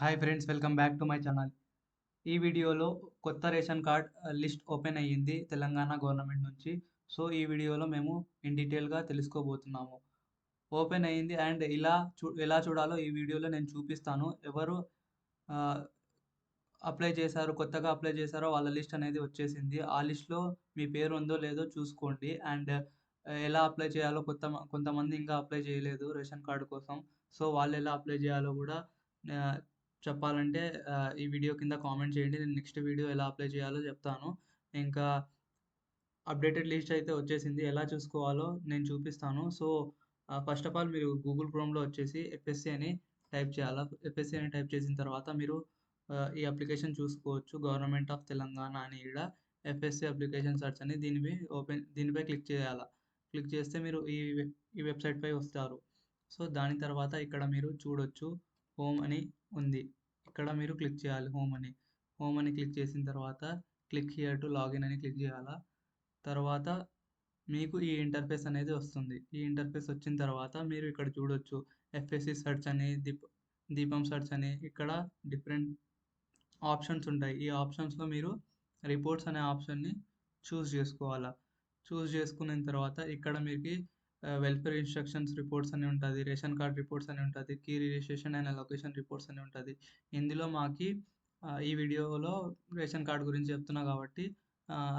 Hi friends welcome back to my channel ఈ వీడియోలో కొత్త రేషన్ కార్డ్ లిస్ట్ ఓపెన్ అయ్యింది తెలంగాణ గవర్నమెంట్ నుంచి. సో ఈ వీడియోలో మేము ఇన్ డీటెయిల్గా తెలుసుకోబోతున్నాము. ఓపెన్ అయ్యింది అండ్ ఇలా చూ ఎలా చూడాలో ఈ వీడియోలో నేను చూపిస్తాను. ఎవరు అప్లై చేశారు కొత్తగా అప్లై చేశారో వాళ్ళ లిస్ట్ అనేది వచ్చేసింది. ఆ లిస్ట్లో మీ పేరు ఉందో లేదో చూసుకోండి. అండ్ ఎలా అప్లై చేయాలో కొత్త కొంతమంది ఇంకా అప్లై చేయలేదు రేషన్ కార్డు కోసం. సో వాళ్ళు ఎలా అప్లై చేయాలో కూడా చెప్పాలంటే ఈ వీడియో కింద కామెంట్ చేయండి. నేను నెక్స్ట్ వీడియో ఎలా అప్లై చేయాలో చెప్తాను. ఇంకా అప్డేటెడ్ లిస్ట్ అయితే వచ్చేసింది. ఎలా చూసుకోవాలో నేను చూపిస్తాను. సో ఫస్ట్ ఆఫ్ ఆల్ మీరు గూగుల్ క్రోమ్లో వచ్చేసి ఎఫ్ఎస్సి అని టైప్ చేయాలి? ఎఫ్ఎస్సి అని టైప్ చేసిన తర్వాత మీరు ఈ అప్లికేషన్ చూసుకోవచ్చు. గవర్నమెంట్ ఆఫ్ తెలంగాణ అని ఇక్కడ ఎఫ్ఎస్సి అప్లికేషన్ సర్చ్ అని దీనిపై ఓపెన్ దీనిపై క్లిక్ చేయాలి? క్లిక్ చేస్తే మీరు ఈ ఈ వెబ్సైట్పై వస్తారు. సో దాని తర్వాత ఇక్కడ మీరు చూడొచ్చు. హోమ్ అని ఉంది. ఇక్కడ మీరు క్లిక్ చేయాలి హోమ్ అని. హోమ్ అని క్లిక్ చేసిన తర్వాత క్లిక్ హియర్ టు లాగిన్ అని క్లిక్ చేయాలా? తర్వాత మీకు ఈ ఇంటర్ఫేస్ అనేది వస్తుంది. ఈ ఇంటర్ఫేస్ వచ్చిన తర్వాత మీరు ఇక్కడ చూడొచ్చు. ఎఫ్ఎస్సి సెర్చ్ అని దీప్ దీపం సెర్చ్ అని ఇక్కడ డిఫరెంట్ ఆప్షన్స్ ఉంటాయి. ఈ ఆప్షన్స్లో మీరు రిపోర్ట్స్ అనే ఆప్షన్ని చూస్ చేసుకోవాలా? చూస్ చేసుకున్న తర్వాత ఇక్కడ మీకు వెల్ఫేర్ ఇన్స్ట్రక్షన్స్ రిపోర్ట్స్ అని ఉంటుంది రేషన్ కార్డ్ రిపోర్ట్స్ అని ఉంటుంది key registration and location reports అని ఉంటుంది. ఇందులో మాకి ఈ వీడియోలో రేషన్ కార్డ్ గురించి చెప్తున్నా కాబట్టి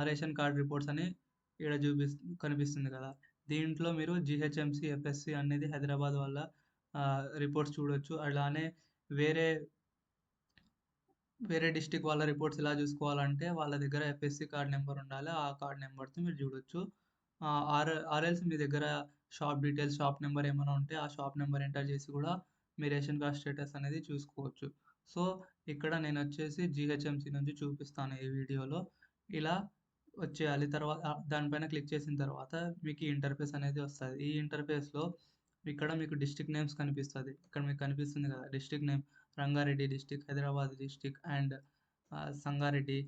రేషన్ కార్డ్ రిపోర్ట్స్ అని ఇక్కడ చూపిస్ కనిపిస్తుంది కదా. దీంట్లో మీరు జిహెచ్ఎంసి ఎఫ్ఎస్సి అనేది హైదరాబాద్ వల్ల రిపోర్ట్స్ చూడొచ్చు. అలానే వేరే వేరే డిస్టిక్ వాళ్ళ రిపోర్ట్స్ ఎలా చూసుకోవాలంటే వాళ్ళ దగ్గర ఎఫ్ఎస్సి కార్డ్ నెంబర్ ఉండాలి ఆ కార్డ్ నెంబర్తో మీరు చూడొచ్చు. ఆర్ ఆర్ఎల్స్ మీ దగ్గర షాప్ డీటెయిల్స్ షాప్ నెంబర్ ఏమైనా ఉంటే ఆ షాప్ నెంబర్ ఎంటర్ చేసి కూడా మీ రేషన్ కార్డ్ స్టేటస్ అనేది చూసుకోవచ్చు. సో ఇక్కడ నేను వచ్చేసి జిహెచ్ఎంసి నుంచి చూపిస్తాను ఈ వీడియోలో. ఇలా వచ్చేయాలి. తర్వాత దానిపైన క్లిక్ చేసిన తర్వాత మీకు ఈ ఇంటర్ఫేస్ అనేది వస్తుంది. ఈ ఇంటర్ఫేస్లో ఇక్కడ మీకు డిస్టిక్ నేమ్స్ కనిపిస్తుంది. ఇక్కడ మీకు కనిపిస్తుంది కదా district name Rangareddy district Hyderabad district and Sangareddy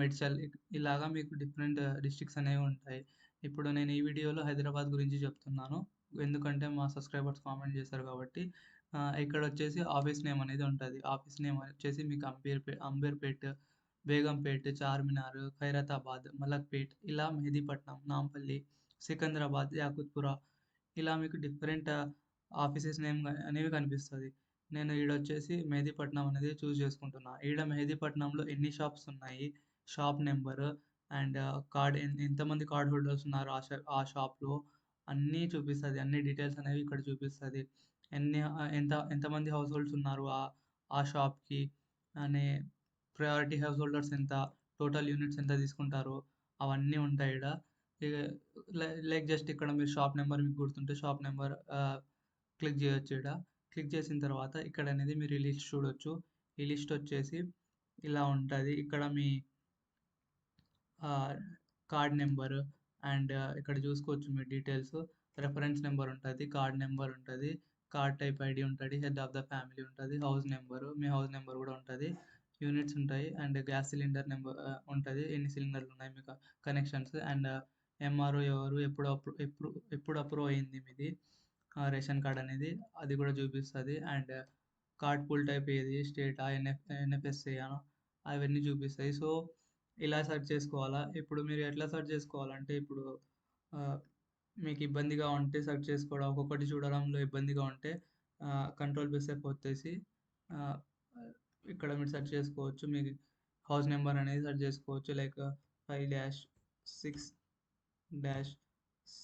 Medchal ఇలాగా మీకు డిఫరెంట్ డిస్టిక్స్ అనేవి ఉంటాయి. ఇప్పుడు నేను ఈ వీడియోలో హైదరాబాద్ గురించి చెప్తున్నాను. ఎందుకంటే మా సబ్స్క్రైబర్స్ కామెంట్ చేశారు కాబట్టి ఇక్కడ వచ్చేసి ఆఫీస్ నేమ్ అనేది ఉంటుంది. ఆఫీస్ నేమ్ వచ్చేసి మీకు అంబేర్పేట్ అంబేర్పేట్ బేగంపేట్ చార్మినార్ ఖైరతాబాద్ మలక్పేట్ ఇలా మెహదీపట్నం నాంపల్లి సికింద్రాబాద్ యాకుత్పురా ఇలా మీకు డిఫరెంట్ ఆఫీసెస్ నేమ్ అనేవి కనిపిస్తుంది. నేను ఈడ వచ్చేసి మెహదీపట్నం అనేది చూస్ చేసుకుంటున్నా. ఈడ మెహదీపట్నంలో ఎన్ని షాప్స్ ఉన్నాయి? షాప్ నెంబరు అండ్ కార్డ్ ఎంతమంది కార్డ్ హోల్డర్స్ ఉన్నారు ఆ షా ఆ షాప్లో అన్నీ చూపిస్తుంది. అన్ని డీటెయిల్స్ అనేవి ఇక్కడ చూపిస్తుంది. ఎన్ని ఎంత ఎంతమంది హౌస్ హోల్డ్స్ ఉన్నారు ఆ ఆ షాప్కి అనే ప్రయారిటీ హౌస్ హోల్డర్స్ ఎంత టోటల్ యూనిట్స్ ఎంత తీసుకుంటారు అవన్నీ ఉంటాయి ఇక్కడ లైక్ జస్ట్ ఇక్కడ మీరు షాప్ నెంబర్ మీకు గుర్తుంటే షాప్ నెంబర్ క్లిక్ చేయొచ్చు ఇక్కడ క్లిక్ చేసిన తర్వాత ఇక్కడ అనేది మీరు ఈ లిస్ట్ చూడొచ్చు. ఈ లిస్ట్ వచ్చేసి ఇలా ఉంటుంది. ఇక్కడ మీ కార్డ్ నెంబర్ అండ్ ఇక్కడ చూసుకోవచ్చు మీ డీటెయిల్స్ రెఫరెన్స్ నెంబర్ ఉంటుంది కార్డ్ నెంబర్ ఉంటుంది కార్డ్ టైప్ ఐడి ఉంటుంది హెడ్ ఆఫ్ ద ఫ్యామిలీ ఉంటుంది హౌస్ నెంబరు మీ హౌస్ నెంబర్ కూడా ఉంటుంది. యూనిట్స్ ఉంటాయి అండ్ గ్యాస్ సిలిండర్ నెంబర్ ఉంటుంది. ఎన్ని సిలిండర్లు ఉన్నాయి మీకు? కనెక్షన్స్ అండ్ ఎంఆర్ఓ ఎవరు ఎప్పుడు అప్రూ ఎప్పుడు ఎప్పుడు అప్రూవ్ అయింది మీది? రేషన్ కార్డ్ అనేది అది కూడా చూపిస్తుంది అండ్ కార్డ్ పుల్ టైప్ ఏది? స్టేటా ఎన్ఎఫ్ ఎన్ఎఫ్ఎస్ఏ అవన్నీ చూపిస్తాయి సో ఇలా సెర్చ్ చేసుకోవాలా? ఇప్పుడు మీరు ఎట్లా సెర్చ్ చేసుకోవాలంటే ఇప్పుడు మీకు ఇబ్బందిగా ఉంటే సెర్చ్ చేసుకోవడం ఒక్కొక్కటి చూడడంలో ఇబ్బందిగా ఉంటే కంట్రోల్ ప్లస్ ఎఫ్ వచ్చేసి ఇక్కడ మీరు సెర్చ్ చేసుకోవచ్చు. మీకు హౌస్ నెంబర్ అనేది సెర్చ్ చేసుకోవచ్చు. Like five dash six dash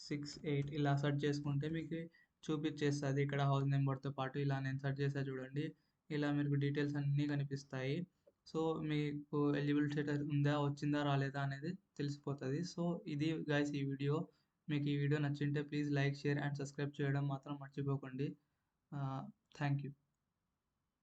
six eight ఇలా సెర్చ్ చేసుకుంటే మీకు చూపించేస్తుంది ఇక్కడ హౌస్ నెంబర్తో పాటు ఇలా నేను సెర్చ్ చేసా చూడండి. ఇలా మీకు డీటెయిల్స్ అన్నీ కనిపిస్తాయి. సో మీకు ఎలిజిబుల్ స్టేటస్ ఉందా వచ్చిందా రాలేదా అనేది తెలిసిపోతుంది. సో ఇది గైస్ ఈ వీడియో మీకు ఈ video నచ్చింటే please like share and subscribe చేయడం మాత్రం మర్చిపోకండి. Thank you